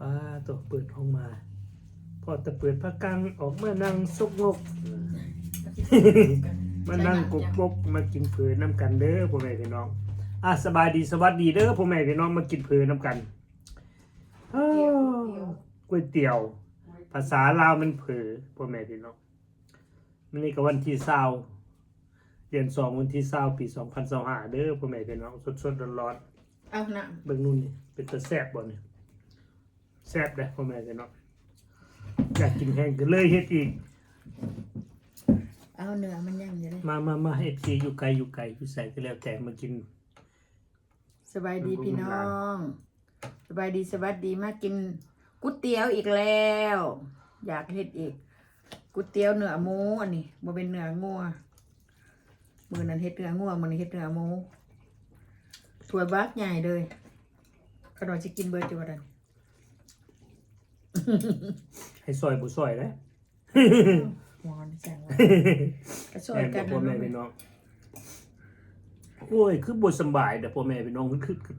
ว้าตัวเปิดห้องมา พอแต่เปิดผ้ากังออกมานั่งซกงก มานั่งกกบกมากินเผือน้ำกันเด้อพ่อแม่พี่น้องอะสบายดีสวัสดีเด้อพ่อแม่พี่น้องมากินเผือน้ำกันอ้าวก๋วยเตี๋ยว ภาษาลาวมันเผือพ่อแม่พี่น้องมันนี่ก็วันที่เศร้าเดือนสองวันที่เศร้าปีสองพันสองห้าเด้อพ่อแม่พี่น้องสดสดร้อนร้อนเอาหนังๆเบิ่งนู่นนี่เป็นตะแซ่บบ่เนี่ย แซ่บเด้อพ่อแม่พี่น้องอยากกินแห้งก็เลยเฮ็ดอีก เอาเนื้อมันยังอยู่เลยมามามาเอฟซีอยู่ไกลอยู่ไกลอยู่ใส่ก็แล้วแต่มากิน สบายดีพี่น้อง สบายดีสวัสดีมากินก๋วยเตี๋ยวอีกแล้ว อยากเฮ็ดอีกก๋วยเตี๋ยวเนื้อหมูอันนี้บ่เป็นเนื้องัวมื้อนั้นเฮ็ดเนื้องัวมื้อนี้เฮ็ดเนื้อหมูถ้วยบักใหญ่เลยขนมสิกินเบิดจังว่าดัน ให้ซอยบุซอยนะหวานแซ่บว่ะก็ช่วยแม่กันพ่อนะแม่พี่น้องโอ้ยคือบทสำบายแต่พ่อแม่พี่น้องคือคือ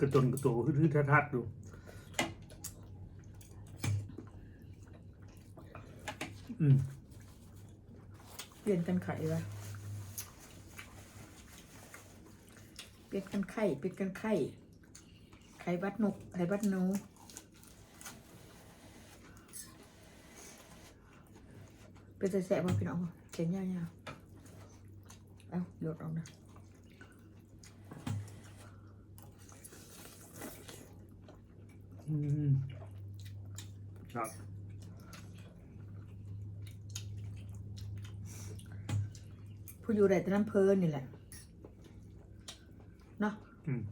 กระตนกระโตคือคือทัดทัดๆดูอืมเปลี่ยนกันไข่วะเปลี่ยนกันไข่เปลี่ยนกันไข่ไข่บัดนกไข่บัดหนู เป็นแสบๆมาพี่น้องเขียนยาวๆเอาหยดออกนะอืมครับผู้อยู่ได้แต่น้ำเพลินนี่แหละเนาะ อืม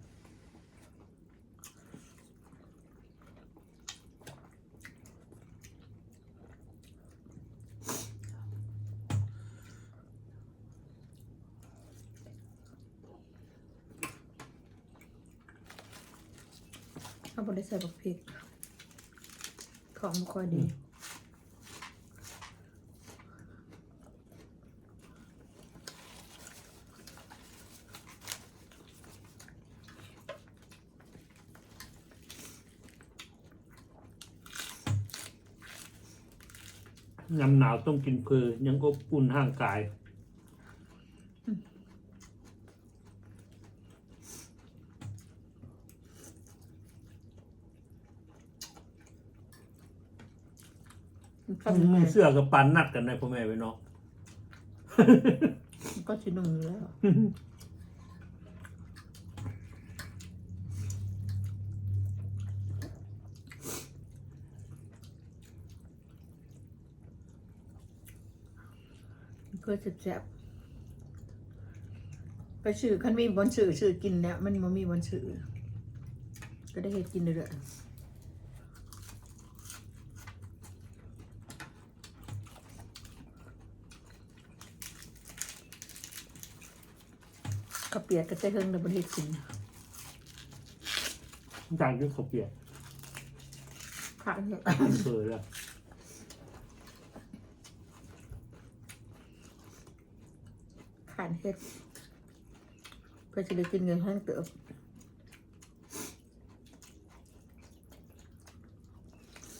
เขาบริใส่บักพริก ของไม่ค่อยดียำหนาวต้องกินเพลยังอบอุ่นห่างกาย ข้าวอืมันมไก่เสื้อกับปันนัดกันนพ่อแม่พี่น้องก็ชิ้นหนึ่งอยู่แล้วเพื่อจะแจ็บไปสื่อคันมีบนสื่อสื่อกินแล้วมันมันมีบนสื่อก็ได้เห็ดกินเรื่อย ข้าวเปียกก็จะเฮิงในบนเห็ดกินจางด้วยข้าวเปียกขาดเห็ดเพลแล้วขาดเห็ดเพื่อจะได้กินเงินแห้งเติบ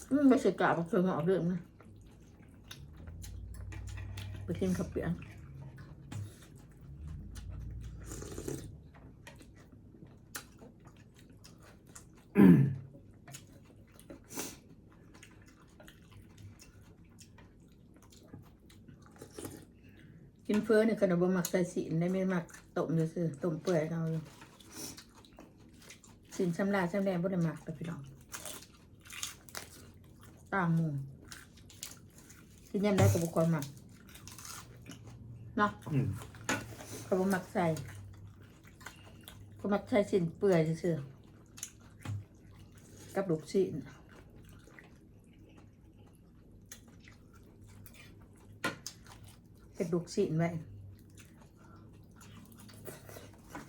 อืมไม่ใช่กาบเคยหงอกเรื่องนะไปกินข้าวเปียก ฟ้อเนี่ยขนมบะหมักใส่สีนได้ไม่หมักต้มอยู่ซื่อต้มเปื่อยเอาอยู่สินชำลาชำแดงบ่ได้หมักแต่พี่น้องต่างหมูกินยำได้กับบุคคลหมักเนาะอืมเขาบ่หมักใส่เขาหมักใส่สินเปื่อยซื่อๆกับลูกชิ้น เป็นลูกชิ้นไว้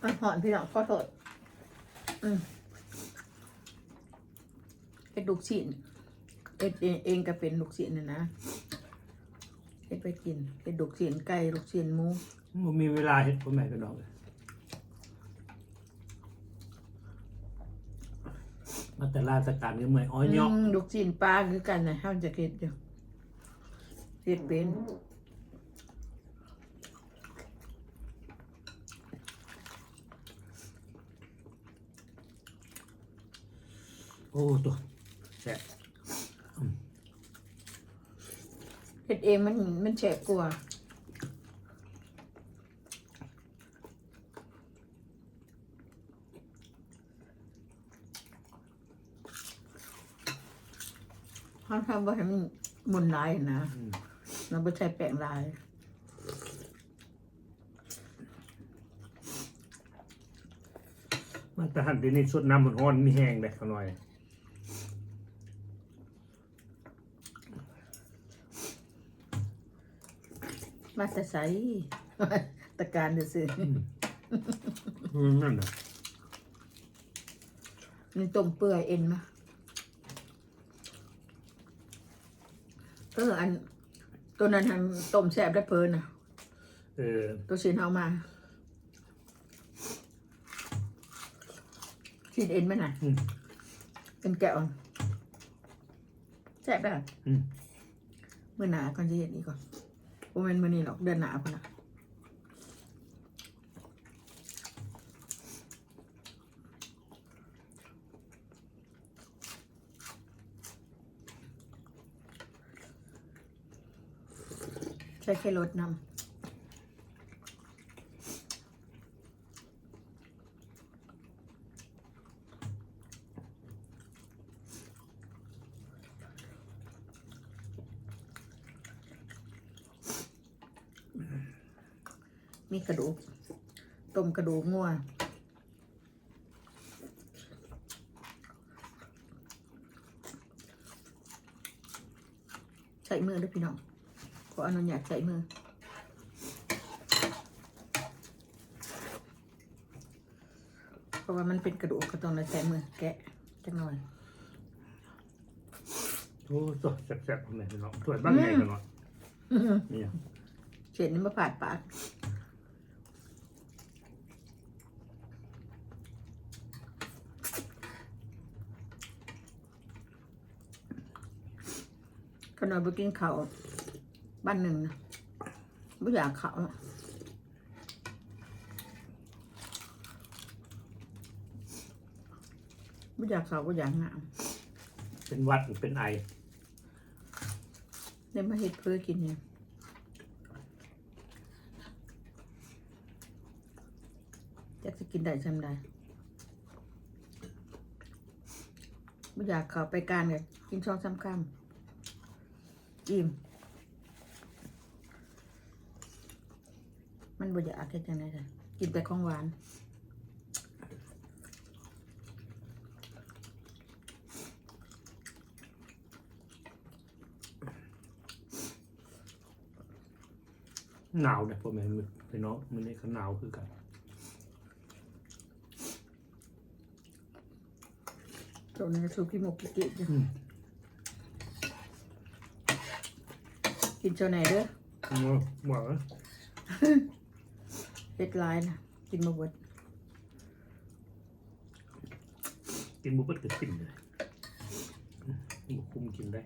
อะหอนพี่น้องขอโทษอืมเป็นลูกชิ้นเอ็ดเองเองก็เป็นลูกชิ้นนะนะเอ็ดไปกิน เป็นลูกชิ้นไก่ลูกชิ้นหมูมันมีเวลาเห็ดพ่อแม่พี่น้องเลยมาแต่ราชการก็เมื่อยอ้อยเนาะอืมลูกจีนปลาคือกันนะเฮาจะเฮ็ดอยู่เฮ็ดเป็น โอ้ตัวแซ่บเฮ็ดเองมันมันแฉะกว่าเขาทำบ่ให้มันมนลายนะอืมเราบ่ใช้แป้งลายมาแต่หันเดี๋ยวนี้สดน้ำมันร้อนมีแห้งเลยขน่อย มาแต่ใสตะการซื่ออืมนั่นน่ะๆนี่ต้มเปื่อยเอ็นมาเอออัน ตัวนั้นทำต้มแซ่บได้เพลินน่ะ เออตัวชิ้นเอามาชิ้นเอ็นไหมน่ะอืม เป็นแกะอ่อนแซ่บได้อืมมื่อหนาก่อนจะเห็นอีกก่อนโม เมนมือนี้หรอกเดือนหนาคนน่ะใช้แค่รถนำ มีกระดูกต้ม กระดูกงัวใช้มือด้วยพี่น้อง ขออนุญาตใช้มือเพราะว่ามันเป็นกระดูกก็ต้องใช้มือแกะจังหน่อยโอ้ตัวแซ่บๆทำไมพี่น้องสวยบ้างไงกันเนาะเนี่ยเฉียดนี่มาผ่าดปาก ขนมไปกินเขาวบ้านหนึ่งนะไม่อยากเขาวอะไม่อยากเขาวไม่อยากงามเป็นหวัดเป็นไอได้มาเห็ดเพื่อกินเนี่ยจะจะกินได้จำได้ไม่อยากเขาไปการเนี่ยกินช่องซ้ำคำ อิ่มมันบ่อยากแค่จังไดจ้ะกินแต่ของหวาน หนาวเนี่ยพวกแม่มือพี่น้องมันนี่เขาหนาวคือกันตัวนั้นก็สูกิโมกิกิจ้ะอืม กินเจ้าไหนเด้อหมอหมอเล็ดลายนะกินมาเบิดกินบุปผาเกิดขึ้นเลยอืมบุคุมกินได้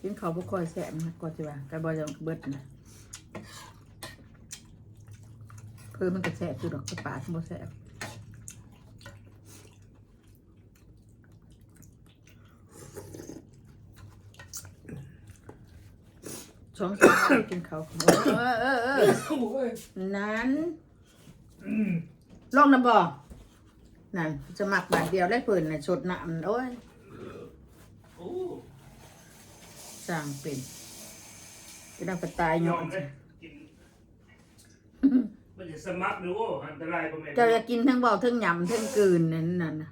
กินเขาวบ่ค่อยแสบนะก่อนจะว่ากันบ่จะเบิดนะ เพิ่มมันก็แสบอยู่ดอกกระปาดบ่แสบสองสามวันกินเขาเออเออเออนั้นลองนะบ่อนั่นจะหมักบาทเดียวได้เพิ่นน่ะชดน้ำโอ้ยสร้างเป็นจะนั่งกระตายยออมนเนมัน จะสมัครหรือว่าอันตรายพวกแม่เจ้าจะกินทั้งเบาทั้งหยำทั้งกลืนนั่นน่ะนะ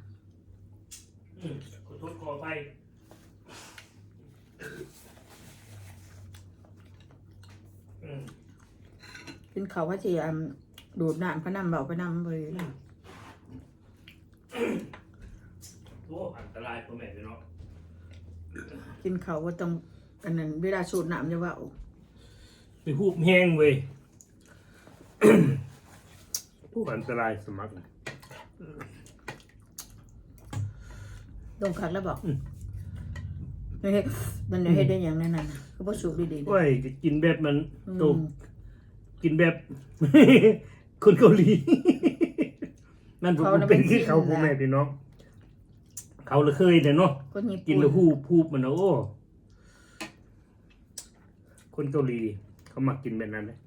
อืมขอโทษขอไปอืมกินเขาวว่าจะยดูดน้ำพะนำเบาพะนำเลยนะโอ้อันตรายพวกแม่พี่น้องกินเขาวว่าต้องอันนั้นเวลาสูดน้ำจะว่าโอ้หูบแห้งเว้ย ผู้อันตรายสมัครลงคักแล้วบอกอืมไม่เฮ็ดมันเฮ็ดได้อย่างนั้นน่ะก็บ่สุกดีๆนะโอ้ยจะกินแบบมันอืมตกกินแบบ คนเกาหลี นั่นผมเป็นที่เขาผมแม่พี่น้องเขาเลยเคยแต่เนาะคนญี่กินปุ่นแล้วหูบหูบมันนะโอ้คนเกาหลีเขามักกินแบบนั้นเลย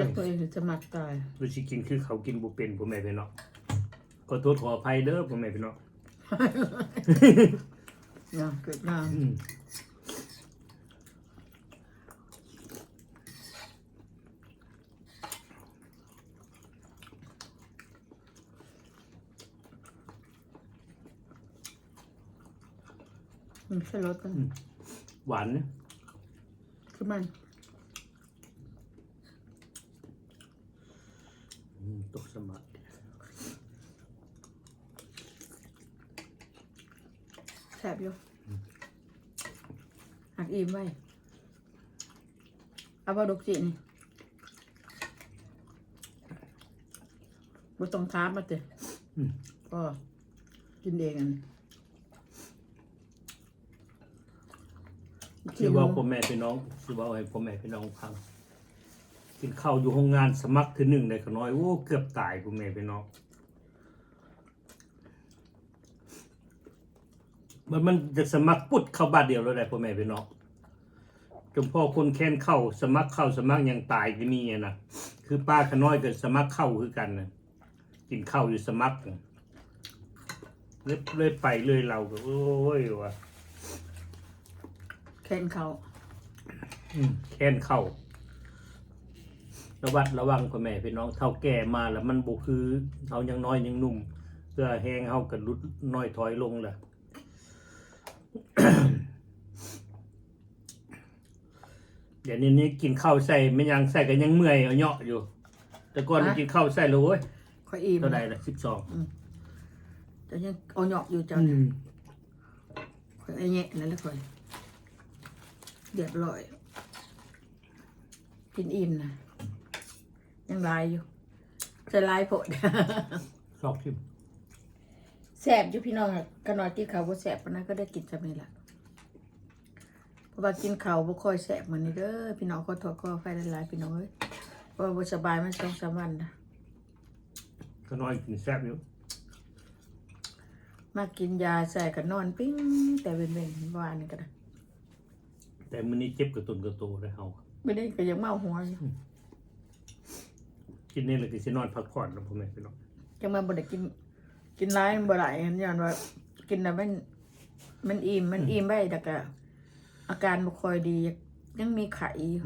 จะเคยจะมักตายดูสิกินคือเขากินบุเป็นผมแม่พี่น้องขอโทษขออภัยเด้อผมแม่พี่น้องเนาะเกิดมาอืมมันใช่รสกันหวานเนี่ยคือมัน อืมตกสมัคร แซ่บอยู่หักอิ่มไว้ เอาบ่ดอกจินี่บ่ต้องถามมาเตะอืมก็กินเองอันคือว่าพ่อแม่พี่น้องคือว่าให้พ่อแม่พี่น้องฟังกินข้าวอยู่โรงงานสมัครทีหนึ่งได้ขน้อยโอ้เกือบตายพ่อแม่พี่น้องมันมันจะสมัครปุ๊ดเข้าบาทเดียวแล้วได้พ่อแม่พี่น้อง จนพ่อคนแค้นเข้าสมัครเข้าสมัครยังตายก็มีอะนะคือป้าขน้อยก็สมัครเข้าคือกันนะกินข้าวอยู่สมัครน่ะเลยเลยไปเลยเราก็โอ้ยว่ะแค่นเขาอืมแค้นเข้าระวัดระวังพ่อแม่พี่น้องเท่าแก่มาแล้วมันบุคือเขายังน้อยยังหนุ่มเพื่อแห้งเฮากันลุดน้อยถอยลงแหละ เดี๋ยวนี้นี่กินข้าวใส่ไม่ยังใส่กันยังเมื่อยเอาเหยาะอยู่ แต่ก่อนกินข้าวใส่เลยเว้ยค่อยอิ่มเท่าใดละสิบสองแต่ยังเอาเหยอกอยู่เจ้าเนี่ยค่อยไอ้แงะนั่นแหละค่อยเรียบร้อย กินอิ่มนะยังลายอยู่จะลายโผดชอบทิมแสบอยู่พี่น้องอะขนอยกินข้าวบ่แสบปานนั้นก็ได้กินซ้ำนี่ล่ะ เพราะว่ากินข้าวบ่ค่อยแสบเหมือนนี้เด้อพี่น้องขอโทษขออภัยหลายๆพี่น้องเอ้ยเพราะว่าบ่สบายมาสองสามวันนะก็น้อยกินแซ่บอยู่มากินยาใส่ก็นอนปิ้งแต่เว้นๆเมื่อวานนี่ก็ได้แต่มื้อนี้เจ็บกระตุนกระโตเลยเฮาไม่ได้ก็ยังเมาหัวอยู่กินนี่เลยก็สินอนพักผ่อนนะพ่อแม่พี่น้องจังมาบ่ได้กิน กินร้ายมันบ่ได้เห็นย้อนว่ากินแล้วมันมันอิ่มมันอิ่มไว้แต่ก็ อาการบ่ค่อยดี ยังมีไข้อยู่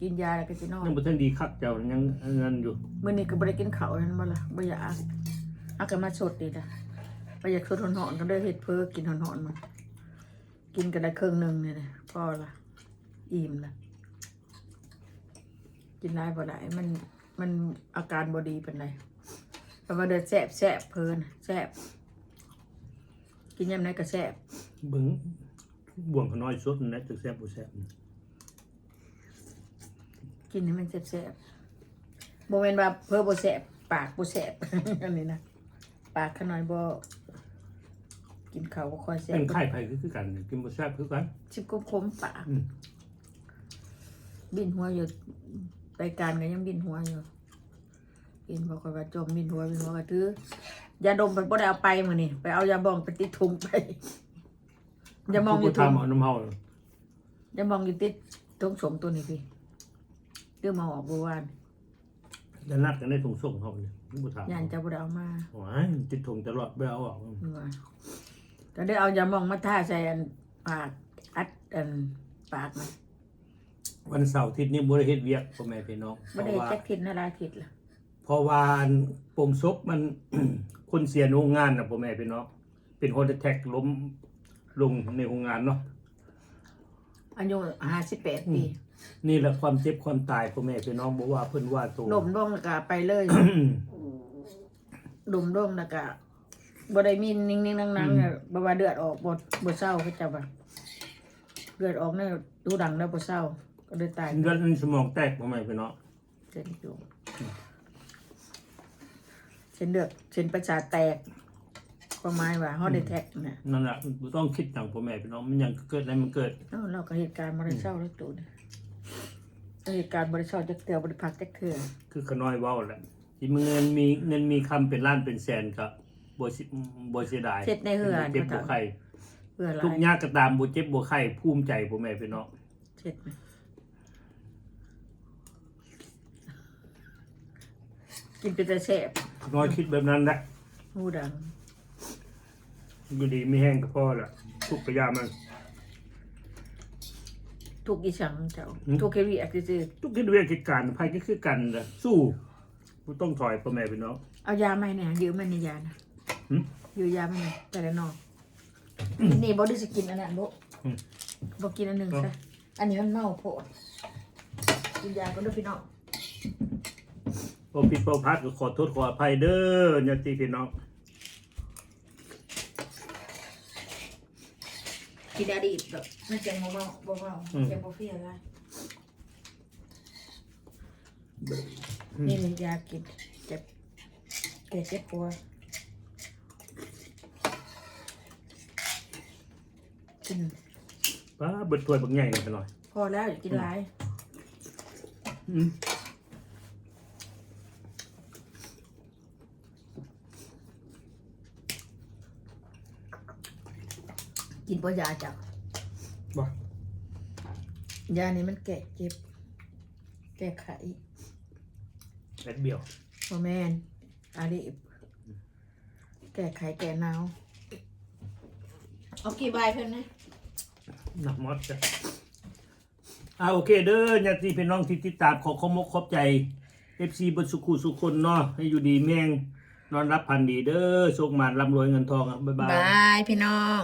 กินยาแล้วก็สินอนยังบ่ทันดีคักเจ้ายังอันนั้นอยู่มื้อนี้ก็บ่ได้กินข้าวเห็นบ่ล่ะบ่อยากอากามาสดดีล่ะบ่อยากสดร้อนๆก็ได้เฮ็ดเพ้อกินร้อนๆมันกินก็ได้ครึ่งหนึงนี่แหละพอละอิ่มละกินหลายบ่ได้มันมันอาการบ่ดีปานใดแต่ว่าเด้อแซ่บแซ่บเพิ่นแซ่บกินยามไหนก็แซ่บเบิ่ง บ่วงขน้อยสดนั่นแหละจักแซ่บบ่แซ่บกินให้มันแซ่บๆบ่แม่นว่าเพ้อบ่แซ่บปากบ่แซ่บ อันนี้นะปากขน้อยบ่กินข้าวบ่ค่อยแซ่บเป็นไข้ไผคือคือกัน กินบ่แซ่บคือกันชิบคมๆปากอืมบินหัวอยู่ไปการก็ยังบินหัวอยู่กินบอกว่าจมบินหัวบินหัวก็ถือ ยาดมไปบ่ได้เอาไปมื้อนี้ไปเอายาบองไปติดถุงไป ยามองอยู่ทำถุงเอาน้ำเฮายามองอยู่ติดถุงสมตัวนี้พี่เรื่องมาออกบ่วานจะนัดกันในถุงส่งเฮานี่บ่ถามยานจะบ่ได้เอามาโอ้ยติดถุงตลอดบ่เอาออกนี่ว่าก็ได้เอายามองมาทาใส่อันปากอัดอันปากนะวันเสาร์อาทิตย์นี้บ่ได้เฮ็ดเวียกพ่อแม่พี่น้องเพบ่ราะได้ว่าจักทิศนะลายทิศล่ะเพราะว่าอันโปร่งศพมัน คนเสียในโรงงานน่ะพ่อแม่พี่น้องเป็นฮอร์ทแท็กล้ม ลงในโรงงานเนาะอายุ58ปีนี่แหละความเจ็บความตายพ่อแม่พี่น้องบอกว่าเพิ่นว่าโตลมลงแล้วก็ไปเลยดุมดงแล้วก็บ่ได้มีนิ่งๆนั่งๆเนี่ยบ่ว่าเดือดออกบ่บ่เศร้าเขาจะว่าเลือดออกในดูดังแล้วบ่เศร้า ก็เลยตายเลือดในสมองแตกพ่อแม่พี่น้องเส้นอยู่เส้นเลือดเส้นประสาทแตก ความหมายว่าฮอดแท็กน่ะนั่นแหละบ่ต้องคิดอย่างพ่อแม่พี่น้องมันยังเกิดอะไรมันเกิดเอ้าเราก็เหตุการณ์บ่ได้เศร้าแล้วตูนเหตุการณ์บ่ได้เศร้าจักเทื่อบ่ได้พักจักเทื่อคือขน้อยเว้าแหละที่มึงเงินมีเงินมีคำเป็นล้านเป็นแสนก็บ่สิบ่เสียดายเจ็ดในเหือเจ็บบ่ไข้เพื่ออะไรทุกยากก็ตามบ่เจ็บบ่ไข้ภูมิใจพ่อแม่พี่น้องเจ็ดไหมกินเป็นแต่แสบขน้อยคิดแบบนั้นแหละหูดัง อยู่ดีไม่แห้งก็พอละทุกข์ก็ยามัน ทุกอีสังเจ้าอืม ทุกเควีอักซื่อทุกคิดเรื่องคิดการภัยก็คือกันน่ะสู้บ่ต้องถอยพ่อแม่พี่น้อง เอายาไหมเนี่ยยืมมันในยานะหึยืมยาไหมเนี่ยแต่ละนอกนี่บอดี้สกินอันนั้นบุอืมบอกกินอันหนึ่งซะอันนี้มันเมาโพดกินยาก็ด้วยพี่น้องพอผิดพอพลาดก็ขอโทษขออภัยเด้อญาติพี่น้อง กินอดีตแบบมันจะเมาเมาเบาเบาจะบ่เฟียอะไรนี่เลยยากินเจ็บแก่เจ็บปวดกินป้าเบิดถ้วยบักใหญ่นี่ไปหน่อย พอแล้วอย่ากินหลาย อืม กินปยาจับบ่ ยานี้มันแก้เจ็บ แก้ไขแบดเบี้ยวโอแมนอาดิบแก้ไขแก้หนาวเอากี่ใบเพิ่นนะหนักมอดจ้ะอ่าโอเคเด้อญาติพี่น้องที่ติดตามขอขอบมกขอบใจ FC เบดสุขุสุขคนเนาะให้อยู่ดีแม่งนอนรับพันดีเด้อโชคมานร่ำรวยเงินทองอะบ๊ายบาย บายพี่น้อง